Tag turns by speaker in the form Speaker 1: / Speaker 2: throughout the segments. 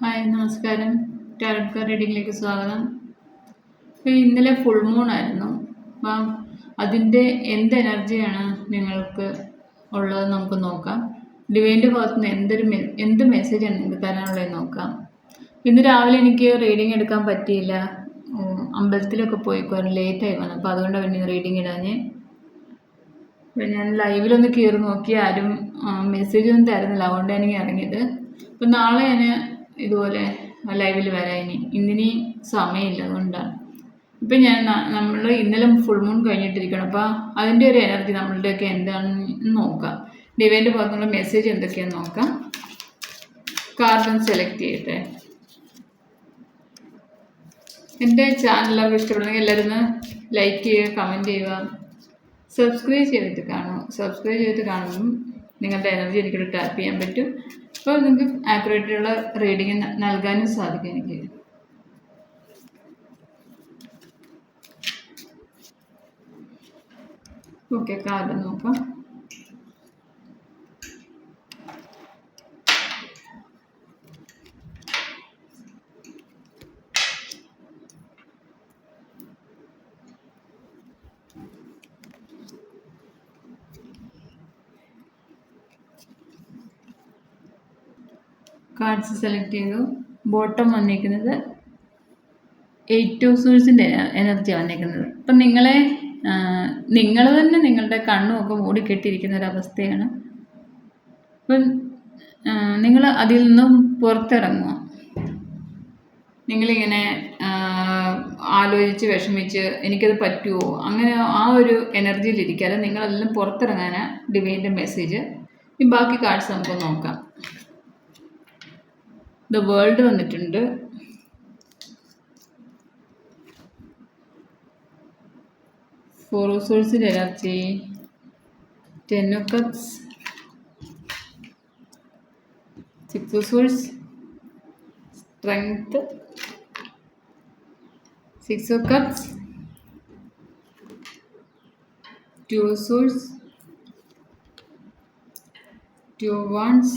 Speaker 1: Hi നമസ്കാരം. Tarot car റീഡിങ്ങിലേക്ക് സ്വാഗതം. അപ്പോൾ ഇന്നലെ ഫുൾ മൂൺ ആയിരുന്നു. അപ്പം അതിന്റെ എന്ത് എനർജിയാണ് നിങ്ങൾക്ക് ഉള്ളത് നമുക്ക് നോക്കാം. ഡിവൈന്റെ ഭാഗത്ത് നിന്ന് എന്തൊരു എന്ത് മെസ്സേജാണ് നിങ്ങൾക്ക് തരാനുള്ളത് നോക്കാം. ഇന്ന് രാവിലെ എനിക്ക് റീഡിങ് എടുക്കാൻ പറ്റിയില്ല. അമ്പലത്തിലൊക്കെ പോയിക്കോയിരുന്നു ലേറ്റായി വന്നു അപ്പോൾ അതുകൊണ്ടാണ് പിന്നെ റീഡിങ് ഇടാഞ്ഞ്. അപ്പോൾ ഞാൻ ലൈവിലൊന്ന് കയറി നോക്കി ആരും മെസ്സേജ് ഒന്നും തരുന്നില്ല. അതുകൊണ്ടാണ് എനിക്ക് ഇറങ്ങിയത്. അപ്പം നാളെ ഞാൻ ഇതുപോലെ ലൈവിൽ വരാം ഇനി ഇന്നിനി സമയമില്ല അതുകൊണ്ടാണ്. ഇപ്പം ഞാൻ നമ്മൾ ഇന്നലെ ഫുൾ മൂൺ കഴിഞ്ഞിട്ടിരിക്കണം. അപ്പോൾ അതിന്റെ ഒരു എനർജി നമ്മളുടെയൊക്കെ എന്താണെന്ന് നോക്കാം. ഡിവൈന്റെ ഭാഗത്തുള്ള മെസ്സേജ് എന്തൊക്കെയാണെന്ന് നോക്കാം. കാർബൺ സെലക്ട് ചെയ്യട്ടെ. എന്റെ ചാനൽ എല്ലാവർക്കും ഇഷ്ടപ്പെടുന്നെങ്കിൽ എല്ലാവരും ഒന്ന് ലൈക്ക് ചെയ്യുക കമന്റ് ചെയ്യുക. സബ്സ്ക്രൈബ് ചെയ്തിട്ട് കാണും. സബ്സ്ക്രൈബ് ചെയ്തിട്ട് കാണുമ്പം നിങ്ങളുടെ എനർജി എനിക്കിവിടെ ടാപ്പ് ചെയ്യാൻ പറ്റും. അപ്പോൾ നിങ്ങൾക്ക് ആക്യുറേറ്റുള്ള റീഡിങ് നൽകാനും സാധിക്കും എനിക്ക്. ഓക്കെ കാർഡ് നോക്കാം. കാർഡ്സ് സെലക്ട് ചെയ്തു. ബോട്ടം വന്നിരിക്കുന്നത് എയ്റ്റ് ഓഫ് സൂഴ്സിന്റെ എനർജി വന്നിരിക്കുന്നത് അപ്പം നിങ്ങളെ നിങ്ങൾ തന്നെ നിങ്ങളുടെ കണ്ണും ഒക്കെ മൂടിക്കെട്ടിയിരിക്കുന്ന ഒരവസ്ഥയാണ് അപ്പം നിങ്ങൾ അതിൽ നിന്നും പുറത്തിറങ്ങുക. നിങ്ങളിങ്ങനെ ആലോചിച്ച് വിഷമിച്ച് എനിക്കത് പറ്റുമോ അങ്ങനെ ആ ഒരു എനർജിയിൽ ഇരിക്കാതെ നിങ്ങളെല്ലാം പുറത്തിറങ്ങാനാണ് ഡിവൈന്റെ മെസ്സേജ് ഈ ബാക്കി കാർഡ്സ് നമുക്ക് നോക്കാം. ദ വേൾഡ് വന്നിട്ടുണ്ട്. ഫോർ സോഴ്സിന്റെ energy ten of cups six of swords strength six of cups two swords two of wands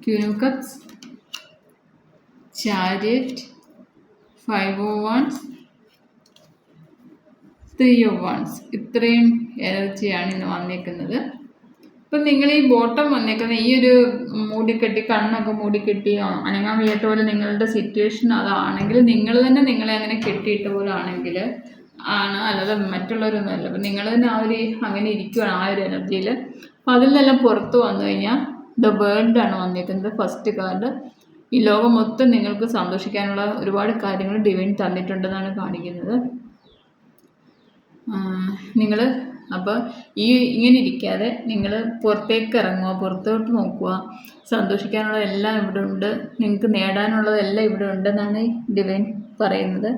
Speaker 1: Queen of Cups, Chariot, Five of Wands, three of wands ഇത്രയും എനർജിയാണ് ഇന്ന് വന്നേക്കുന്നത് അപ്പം നിങ്ങൾ ഈ ബോട്ടം വന്നേക്കുന്ന ഈ ഒരു മൂടിക്കെട്ടി കണ്ണൊക്കെ മൂടിക്കെട്ടി അനങ്ങാൻ വയ്യാത്ത പോലെ നിങ്ങളുടെ സിറ്റുവേഷൻ അതാണെങ്കിൽ നിങ്ങൾ തന്നെ നിങ്ങളെ അങ്ങനെ കെട്ടിയിട്ട പോലെ ആണെങ്കിൽ ആണ് അല്ലാതെ മറ്റുള്ളവരൊന്നും അപ്പം നിങ്ങൾ തന്നെ ആ ഒരു അങ്ങനെ ഇരിക്കുകയാണ് ആ ഒരു എനർജിയിൽ അപ്പം അതിൽ നിന്നെല്ലാം പുറത്ത് വന്നു കഴിഞ്ഞാൽ ദ വേൾഡ് ആണ് വന്നിരിക്കുന്നത് ഫസ്റ്റ് കാർഡ് ഈ ലോകം മൊത്തം നിങ്ങൾക്ക് സന്തോഷിക്കാനുള്ള ഒരുപാട് കാര്യങ്ങൾ ഡിവൈൻ തന്നിട്ടുണ്ടെന്നാണ് കാണിക്കുന്നത്. നിങ്ങൾ അപ്പോൾ ഈ ഇങ്ങനെ ഇരിക്കാതെ നിങ്ങൾ പുറത്തേക്ക് ഇറങ്ങുക പുറത്തോട്ട് നോക്കുക. സന്തോഷിക്കാനുള്ള എല്ലാം ഇവിടെ ഉണ്ട്. നിങ്ങൾക്ക് നേടാനുള്ളതെല്ലാം ഇവിടെ ഉണ്ടെന്നാണ് ഡിവൈൻ പറയുന്നത്.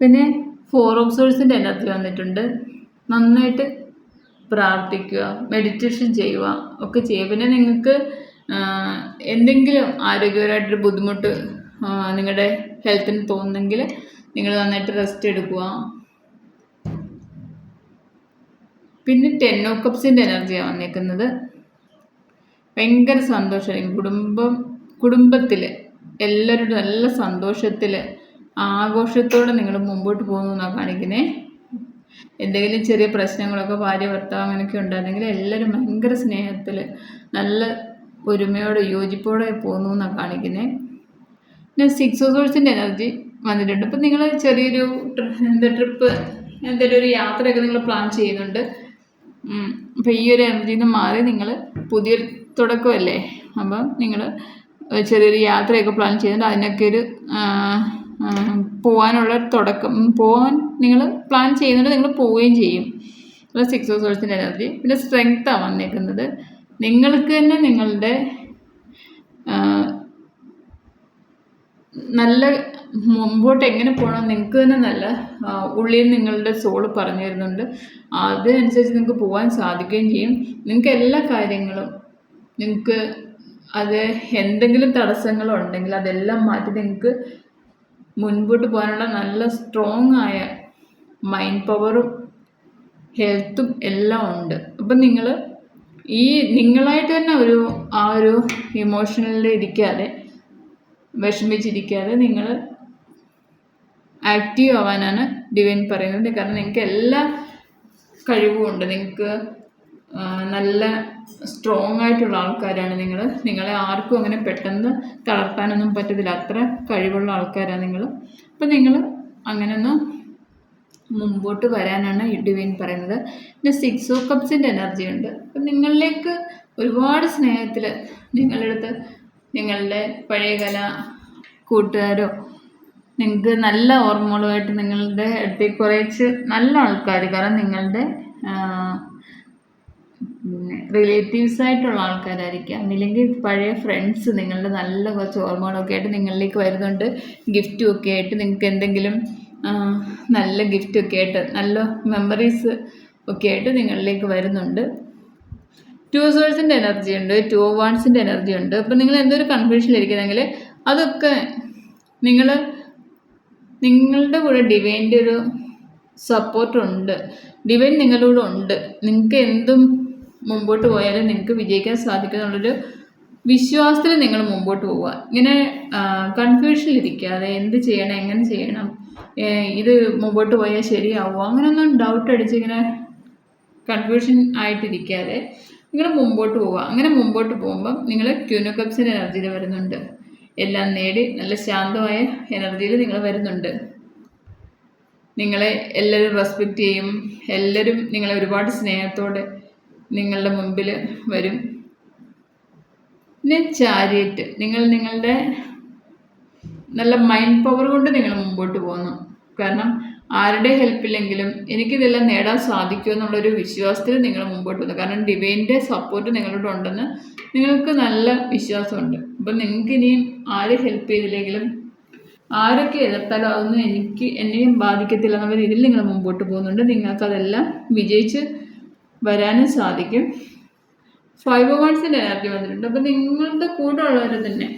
Speaker 1: പിന്നെ ഫോർ ഓഫ് സോഴ്സിന്റെ എനർജി വന്നിട്ടുണ്ട്. നന്നായിട്ട് പ്രാർത്ഥിക്കുക മെഡിറ്റേഷൻ ചെയ്യുക ഒക്കെ ചെയ്യുക. പിന്നെ നിങ്ങൾക്ക് എന്തെങ്കിലും ആരോഗ്യപരമായിട്ടൊരു ബുദ്ധിമുട്ട് നിങ്ങളുടെ ഹെൽത്തിന് തോന്നുന്നെങ്കിൽ നിങ്ങൾ നന്നായിട്ട് റെസ്റ്റ് എടുക്കുക. പിന്നെ ഓഫ് കപ്സിന്റെ എനർജിയാണ് വന്നേക്കുന്നത്. ഭയങ്കര സന്തോഷമായിരിക്കും കുടുംബം കുടുംബത്തിൽ എല്ലാവരുടെ നല്ല സന്തോഷത്തിൽ ആഘോഷത്തോടെ നിങ്ങൾ മുമ്പോട്ട് പോകുന്നു എന്നാണ് കാണിക്കുന്നത് എന്തെങ്കിലും ചെറിയ പ്രശ്നങ്ങളൊക്കെ ഭാര്യ ഭർത്താവ് അങ്ങനെയൊക്കെ ഉണ്ടായിരുന്നെങ്കിൽ എല്ലാവരും ഭയങ്കര സ്നേഹത്തിൽ നല്ല ഒരുമയോടെ യോജിപ്പോടെ പോകുന്നു എന്നാണ് കാണിക്കുന്നത് പിന്നെ സിക്സ് സോഴ്സിന്റെ എനർജി വന്നിട്ടുണ്ട്. ഇപ്പം നിങ്ങൾ ചെറിയൊരു എന്താ ട്രിപ്പ് എന്തെങ്കിലും ഒരു യാത്രയൊക്കെ നിങ്ങൾ പ്ലാൻ ചെയ്യുന്നുണ്ട്. അപ്പം ഈ ഒരു എനർജിയിൽ നിന്ന് മാറി നിങ്ങൾ പുതിയൊരു തുടക്കമല്ലേ അപ്പം നിങ്ങൾ ചെറിയൊരു യാത്രയൊക്കെ പ്ലാൻ ചെയ്യുന്നുണ്ട്. അതിനൊക്കെ ഒരു പോകാനുള്ള തുടക്കം. പോകാൻ നിങ്ങൾ പ്ലാൻ ചെയ്യുന്നുണ്ട് നിങ്ങൾ പോവുകയും ചെയ്യും. സിക്സ് ഓഫ് സോഴ്സിന്റെ എനർജി പിന്നെ സ്ട്രെങ്ത്താണ് വന്നേക്കുന്നത്. നിങ്ങൾക്ക് തന്നെ നിങ്ങളുടെ നല്ല മുമ്പോട്ട് എങ്ങനെ പോകണം നിങ്ങൾക്ക് തന്നെ നല്ല ഉള്ളിൽ നിങ്ങളുടെ സോൾ പറഞ്ഞു തരുന്നുണ്ട്. അതിനനുസരിച്ച് നിങ്ങൾക്ക് പോകാൻ സാധിക്കുകയും ചെയ്യും. നിങ്ങൾക്ക് എല്ലാ കാര്യങ്ങളും നിങ്ങൾക്ക് അത് എന്തെങ്കിലും തടസ്സങ്ങളുണ്ടെങ്കിൽ അതെല്ലാം മാറ്റി നിങ്ങൾക്ക് മുൻപോട്ട് പോകാനുള്ള നല്ല സ്ട്രോങ് ആയ മൈൻഡ് പവറും ഹെൽത്തും എല്ലാം ഉണ്ട്. അപ്പം നിങ്ങൾ ഈ നിങ്ങളായിട്ട് തന്നെ ഒരു ആ ഒരു ഇമോഷണലിൽ ഇരിക്കാതെ വിഷമിച്ചിരിക്കാതെ നിങ്ങൾ ആക്റ്റീവ് ആവാനാണ് ഡിവൈൻ പറയുന്നത്. കാരണം നിങ്ങൾക്ക് എല്ലാ കഴിവുമുണ്ട് നിങ്ങൾക്ക് നല്ല സ്ട്രോങ് ആയിട്ടുള്ള ആൾക്കാരാണ് നിങ്ങൾ നിങ്ങളെ ആർക്കും അങ്ങനെ പെട്ടെന്ന് തളർത്താനൊന്നും പറ്റത്തില്ല. അത്ര കഴിവുള്ള ആൾക്കാരാണ് നിങ്ങൾ അപ്പം നിങ്ങൾ അങ്ങനെയൊന്നും മുമ്പോട്ട് വരാനാണ് ഡിവൈൻ പറയുന്നത്. പിന്നെ സിക്സ് ഓ കപ്സിന്റെ എനർജി ഉണ്ട്. അപ്പം നിങ്ങളിലേക്ക് ഒരുപാട് സ്നേഹത്തിൽ നിങ്ങളുടെ അടുത്ത് നിങ്ങളുടെ പഴയകല കൂട്ടുകാരോ നിങ്ങൾക്ക് നല്ല ഓർമ്മകളുമായിട്ട് നിങ്ങളുടെ അടുത്തേക്ക് കുറച്ച് നല്ല ആൾക്കാർ കാരണം നിങ്ങളുടെ റിലേറ്റീവ്സ് ആയിട്ടുള്ള ആൾക്കാരായിരിക്കാം. അല്ലെങ്കിൽ പഴയ ഫ്രണ്ട്സ് നിങ്ങളുടെ നല്ല കുറച്ച് ഓർമ്മകളൊക്കെ ആയിട്ട് നിങ്ങളിലേക്ക് വരുന്നുണ്ട്. ഗിഫ്റ്റും ഒക്കെ ആയിട്ട് നിങ്ങൾക്ക് എന്തെങ്കിലും നല്ല ഗിഫ്റ്റ് ഒക്കെ ആയിട്ട് നല്ല മെമ്മറീസ് ഒക്കെ ആയിട്ട് നിങ്ങളിലേക്ക് വരുന്നുണ്ട്. ടു സോഴ്സിന്റെ എനർജി ഉണ്ട് ടു വൺസിന്റെ എനർജി ഉണ്ട്. അപ്പം നിങ്ങൾ എന്തൊരു കൺഫ്യൂഷനിലിരിക്കുന്നെങ്കിൽ അതൊക്കെ നിങ്ങൾ നിങ്ങളുടെ കൂടെ ഡിവൈന്റെ ഒരു സപ്പോർട്ടുണ്ട് ഡിവൈൻ നിങ്ങളുടെ കൂടെ ഉണ്ട്. നിങ്ങൾക്ക് എന്തും മുമ്പോട്ട് പോയാലും നിങ്ങൾക്ക് വിജയിക്കാൻ സാധിക്കും എന്നുള്ളൊരു വിശ്വാസത്തിൽ നിങ്ങൾ മുമ്പോട്ട് പോവുക. ഇങ്ങനെ കൺഫ്യൂഷനിലിരിക്കാതെ എന്ത് ചെയ്യണം എങ്ങനെ ചെയ്യണം ഇത് മുമ്പോട്ട് പോയാൽ ശരിയാവുമോ? അങ്ങനെയൊന്നും ഡൗട്ട് അടിച്ച് ഇങ്ങനെ കൺഫ്യൂഷൻ ആയിട്ടിരിക്കാതെ നിങ്ങൾ മുമ്പോട്ട് പോവുക. അങ്ങനെ മുമ്പോട്ട് പോകുമ്പം നിങ്ങൾ ക്യൂനോകപ്സിന്റെ എനർജിയിൽ വരുന്നുണ്ട്. എല്ലാം നേടി നല്ല ശാന്തമായ എനർജിയിൽ നിങ്ങൾ വരുന്നുണ്ട്. നിങ്ങളെ എല്ലാവരും റെസ്പെക്റ്റ് ചെയ്യും. എല്ലാവരും നിങ്ങളെ ഒരുപാട് സ്നേഹത്തോടെ നിങ്ങളുടെ മുമ്പിൽ വരും. പിന്നെ ചാരിയറ്റ്. നിങ്ങൾ നിങ്ങളുടെ നല്ല മൈൻഡ് പവർ കൊണ്ട് നിങ്ങൾ മുമ്പോട്ട് പോകുന്നു കാരണം ആരുടെ ഹെൽപ്പില്ലെങ്കിലും എനിക്കിതെല്ലാം നേടാൻ സാധിക്കും എന്നുള്ളൊരു വിശ്വാസത്തിൽ നിങ്ങൾ മുമ്പോട്ട് പോകുന്നു കാരണം ഡിവൈന്റെ സപ്പോർട്ട് നിങ്ങളോട് ഉണ്ടെന്ന് നിങ്ങൾക്ക് നല്ല വിശ്വാസമുണ്ട്. അപ്പം നിങ്ങൾക്ക് ഇനിയും ആര് ഹെൽപ്പ് ചെയ്തില്ലെങ്കിലും ആരൊക്കെ എതിർത്താലും അതൊന്നും എനിക്ക് എന്നെയും ബാധിക്കത്തില്ല എന്നുള്ള രീതിയിൽ നിങ്ങൾ മുമ്പോട്ട് പോകുന്നുണ്ട്. നിങ്ങൾക്കതെല്ലാം വിജയിച്ച് വരാനും സാധിക്കും. ഫൈവ് വൺസിന്റെ എനർജി വന്നിട്ടുണ്ട്. അപ്പം നിങ്ങളുടെ കൂടെ ഉള്ളവർ തന്നെ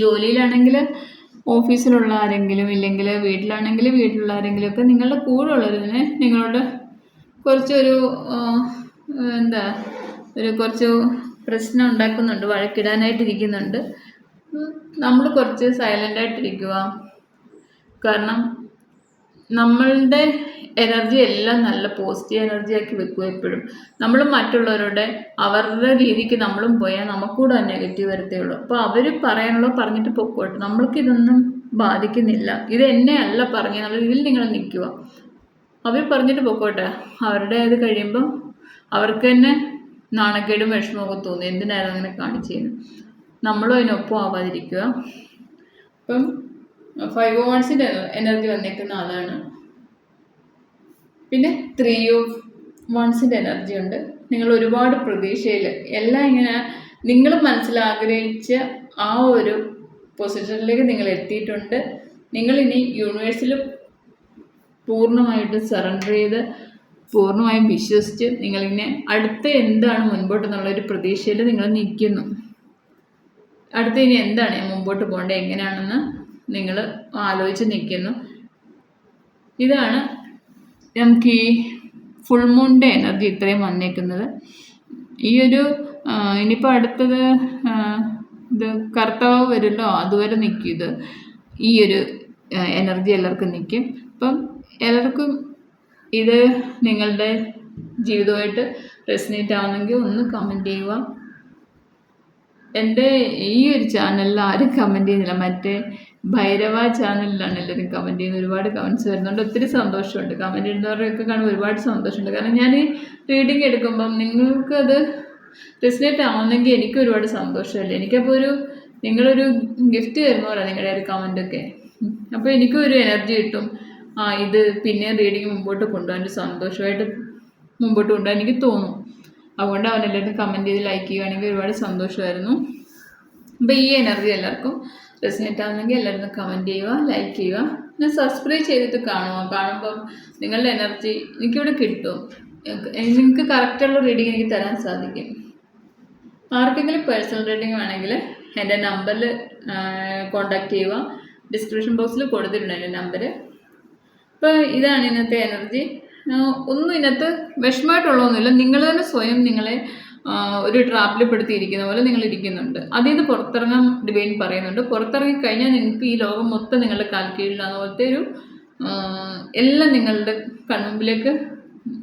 Speaker 1: ജോലിയിലാണെങ്കിൽ ഓഫീസിലുള്ള ആരെങ്കിലും ഇല്ലെങ്കിൽ വീട്ടിലാണെങ്കിൽ വീട്ടിലുള്ള ആരെങ്കിലും ഒക്കെ നിങ്ങളുടെ കൂടെ ഉള്ളവർ തന്നെ നിങ്ങളോട് കുറച്ചൊരു എന്താ ഒരു കുറച്ച് പ്രശ്നം ഉണ്ടാക്കുന്നുണ്ട് വഴക്കിടാനായിട്ടിരിക്കുന്നുണ്ട്. നമ്മൾ കുറച്ച് സൈലന്റ് ആയിട്ടിരിക്കുക കാരണം നമ്മളുടെ എനർജി എല്ലാം നല്ല പോസിറ്റീവ് എനർജി ആക്കി വെക്കുക എപ്പോഴും. നമ്മൾ മറ്റുള്ളവരുടെ അവരുടെ രീതിക്ക് നമ്മളും പോയാൽ നമുക്കൂടെ നെഗറ്റീവ് വരത്തേയുള്ളൂ അപ്പോൾ അവർ പറയാനുള്ളത് പറഞ്ഞിട്ട് പൊക്കോട്ടെ. നമ്മൾക്ക് ഇതൊന്നും ബാധിക്കുന്നില്ല. ഇത് എന്നെ അല്ല പറഞ്ഞ ഇതിൽ നിങ്ങൾ നിൽക്കുക. അവർ പറഞ്ഞിട്ട് പൊക്കോട്ടെ. അവരുടെ ഇത് കഴിയുമ്പം അവർക്ക് തന്നെ നാണക്കേടും വിഷമമൊക്കെ തോന്നി. എന്തിനായിരുന്നു അങ്ങനെ കാണിച്ചതെന്ന് നമ്മളും അതിനൊപ്പം ആവാതിരിക്കുക. അപ്പം ഫൈവ് വൺസിന്റെ എനർജി വന്നേക്കുന്ന ആളാണ്. പിന്നെ ത്രീ ഓഫ് വൺസിന്റെ എനർജി ഉണ്ട്. നിങ്ങൾ ഒരുപാട് പ്രതീക്ഷയിൽ എല്ലാം ഇങ്ങനെ നിങ്ങൾ മനസ്സിൽ ആഗ്രഹിച്ച ആ ഒരു പൊസിഷനിലേക്ക് നിങ്ങൾ എത്തിയിട്ടുണ്ട്. നിങ്ങൾ ഇനി യൂണിവേഴ്സിൽ പൂർണമായിട്ട് സറണ്ടർ ചെയ്ത് പൂർണമായും വിശ്വസിച്ച് നിങ്ങളിങ്ങനെ അടുത്ത എന്താണ് മുൻപോട്ട് എന്നുള്ളൊരു പ്രതീക്ഷയിൽ നിങ്ങൾ നിൽക്കുന്നു. അടുത്ത ഇനി എന്താണ് മുമ്പോട്ട് പോകേണ്ടത് എങ്ങനെയാണെന്ന് നിങ്ങൾ ആലോചിച്ച് നിൽക്കുന്നു. ഇതാണ് നമുക്ക് ഈ ഫുൾ മൂണിന്റെ എനർജി ഇത്രയും വന്നേക്കുന്നത്. ഈ ഒരു ഇനിയിപ്പോൾ അടുത്തത് ഇത് കർത്തവ് വരുമല്ലോ അതുവരെ നിൽക്കും ഇത്. ഈ ഒരു എനർജി എല്ലാവർക്കും നിൽക്കും. അപ്പം എല്ലാവർക്കും ഇത് നിങ്ങളുടെ ജീവിതമായിട്ട് റെസിനേറ്റ് ആവുന്നെങ്കിൽ ഒന്ന് കമന്റ് ചെയ്യുക. എന്റെ ഈ ഒരു ചാനലിൽ ആരും കമന്റ് ചെയ്യുന്നില്ല. മറ്റേ ഭൈരവ ചാനലിലാണ് എല്ലാവരും കമന്റ് ചെയ്യുന്നത്. ഒരുപാട് കമന്റ്സ് വരുന്നുണ്ട്. ഒത്തിരി സന്തോഷമുണ്ട്. കമന്റ് ഇടുന്നവരൊക്കെ കാണുമ്പോൾ ഒരുപാട് സന്തോഷമുണ്ട്. കാരണം ഞാൻ ഈ റീഡിങ് എടുക്കുമ്പം നിങ്ങൾക്കത് റെസിനേറ്റ് ആവുന്നെങ്കിൽ എനിക്ക് ഒരുപാട് സന്തോഷമല്ലേ? എനിക്കപ്പോൾ ഒരു നിങ്ങളൊരു ഗിഫ്റ്റ് തരുന്ന പോലെ നിങ്ങളുടെ ഒരു കമന്റൊക്കെ അപ്പോൾ എനിക്കും ഒരു എനർജി കിട്ടും. ആ ഇത് പിന്നെ റീഡിങ് മുമ്പോട്ട് കൊണ്ടുപോകാൻ സന്തോഷമായിട്ട് മുമ്പോട്ട് കൊണ്ടുപോകാൻ എനിക്ക് തോന്നും. അതുകൊണ്ട് അവനെല്ലാവരും കമന്റ് ചെയ്ത് ലൈക്ക് ചെയ്യുകയാണെങ്കിൽ ഒരുപാട് സന്തോഷമായിരുന്നു. അപ്പോൾ ഈ എനർജി എല്ലാവർക്കും റെസിനേറ്റ് ആവുന്നെങ്കിൽ എല്ലാവരും കമന്റ് ചെയ്യുക ലൈക്ക് ചെയ്യുക. പിന്നെ സബ്സ്ക്രൈബ് ചെയ്തിട്ട് കാണുക. കാണുമ്പം നിങ്ങളുടെ എനർജി എനിക്കിവിടെ കിട്ടും. നിങ്ങൾക്ക് കറക്റ്റുള്ള റീഡിങ് എനിക്ക് തരാൻ സാധിക്കും. ആർക്കെങ്കിലും പേഴ്സണൽ റീഡിങ് വേണമെങ്കിൽ എന്റെ നമ്പറിൽ കോൺടാക്റ്റ് ചെയ്യുക. ഡിസ്ക്രിപ്ഷൻ ബോക്സിൽ കൊടുത്തിട്ടുണ്ട് എന്റെ നമ്പർ അപ്പോൾ ഇതാണ് ഇന്നത്തെ എനർജി ഒന്നും ഇതിനകത്ത് വിഷമമായിട്ടുള്ളതൊന്നുമില്ല. നിങ്ങൾ തന്നെ സ്വയം നിങ്ങളെ ഒരു ട്രാപ്പിൽ പെടുത്തിയിരിക്കുന്ന പോലെ നിങ്ങൾ ഇരിക്കുന്നുണ്ട്. അതിൽ നിന്ന് പുറത്തിറങ്ങാൻ ഡിവൈൻ പറയുന്നുണ്ട്. പുറത്തിറങ്ങി കഴിഞ്ഞാൽ നിങ്ങൾക്ക് ഈ ലോകം മൊത്തം നിങ്ങളുടെ കാൽക്കീഴിലാണ് പോലത്തെ ഒരു എല്ലാം നിങ്ങളുടെ കൺമുമ്പിലേക്ക്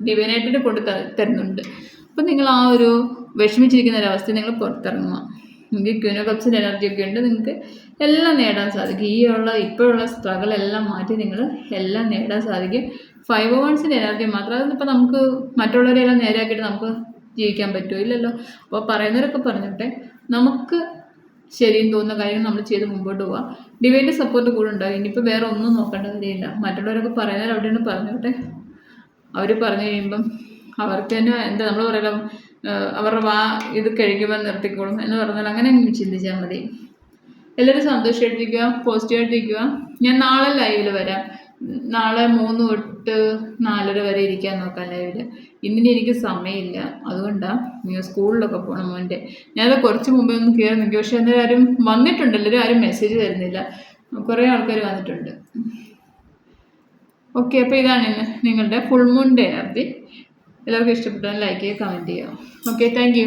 Speaker 1: ഡിവൈനായിട്ട് കൊണ്ട് തരുന്നുണ്ട്. അപ്പം നിങ്ങൾ ആ ഒരു വിഷമിച്ചിരിക്കുന്ന ഒരവസ്ഥ നിങ്ങൾ പുറത്തിറങ്ങുക. നിങ്ങൾക്ക് ക്യൂനോ കപ്സിന്റെ എനർജി ഒക്കെ ഉണ്ട്. നിങ്ങൾക്ക് എല്ലാം നേടാൻ സാധിക്കും. ഈ ഉള്ള ഇപ്പോഴുള്ള സ്ട്രഗിൾ എല്ലാം മാറ്റി നിങ്ങൾ എല്ലാം നേടാൻ സാധിക്കും. ഫൈവ് വൺസിന്റെ എനർജി മാത്രം. അതിപ്പോൾ നമുക്ക് മറ്റുള്ളവരെല്ലാം നേരെയാക്കിയിട്ട് നമുക്ക് ജീവിക്കാൻ പറ്റുമോ? ഇല്ലല്ലോ. അപ്പോൾ പറയുന്നവരൊക്കെ പറഞ്ഞോട്ടെ. നമുക്ക് ശരിയെന്ന് തോന്നുന്ന കാര്യം നമ്മൾ ചെയ്ത് മുമ്പോട്ട് പോവാം. ഡിവൈന്റെ സപ്പോർട്ട് കൂടെ ഉണ്ടാകും ഇനിയിപ്പോൾ വേറെ ഒന്നും നോക്കേണ്ട കാര്യമില്ല. മറ്റുള്ളവരൊക്കെ പറയുന്നവർ അവിടെയാണ് പറഞ്ഞോട്ടെ. അവർ പറഞ്ഞു കഴിയുമ്പം അവർക്ക് തന്നെ എന്താ നമ്മൾ പറയലോ അവരുടെ വാ ഇത് കഴിക്കുമ്പോൾ നിർത്തിക്കോളും എന്ന് പറഞ്ഞാൽ അങ്ങനെ അങ്ങ് ചിന്തിച്ചാൽ മതി. എല്ലാവരും സന്തോഷമായിട്ടിരിക്കുക പോസിറ്റീവായിട്ടിരിക്കുക ഞാൻ നാളെ ലൈവിൽ വരാം. നാളെ മൂന്ന് തൊട്ട് നാലര വരെ ഇരിക്കാൻ നോക്കാം ലൈവിൽ. ഇന്നിനി എനിക്ക് സമയമില്ല. അതുകൊണ്ടാണ് സ്കൂളിലൊക്കെ പോകണം മോന്റെ. ഞാനത് കുറച്ച് മുമ്പേ ഒന്ന് കയറി നിൽക്കി. പക്ഷേ അന്നേരം ആരും വന്നിട്ടുണ്ട്. എല്ലാവരും ആരും മെസ്സേജ് തരുന്നില്ല. കുറേ ആൾക്കാർ വന്നിട്ടുണ്ട്. ഓക്കെ അപ്പോൾ ഇതാണ് ഇന്ന് നിങ്ങളുടെ ഫുൾ മൂൺ ഡേ എനർജി എല്ലാവർക്കും ഇഷ്ടപ്പെട്ടാൽ ലൈക്ക് ചെയ്യുക കമന്റ് ചെയ്യുക. Okay thank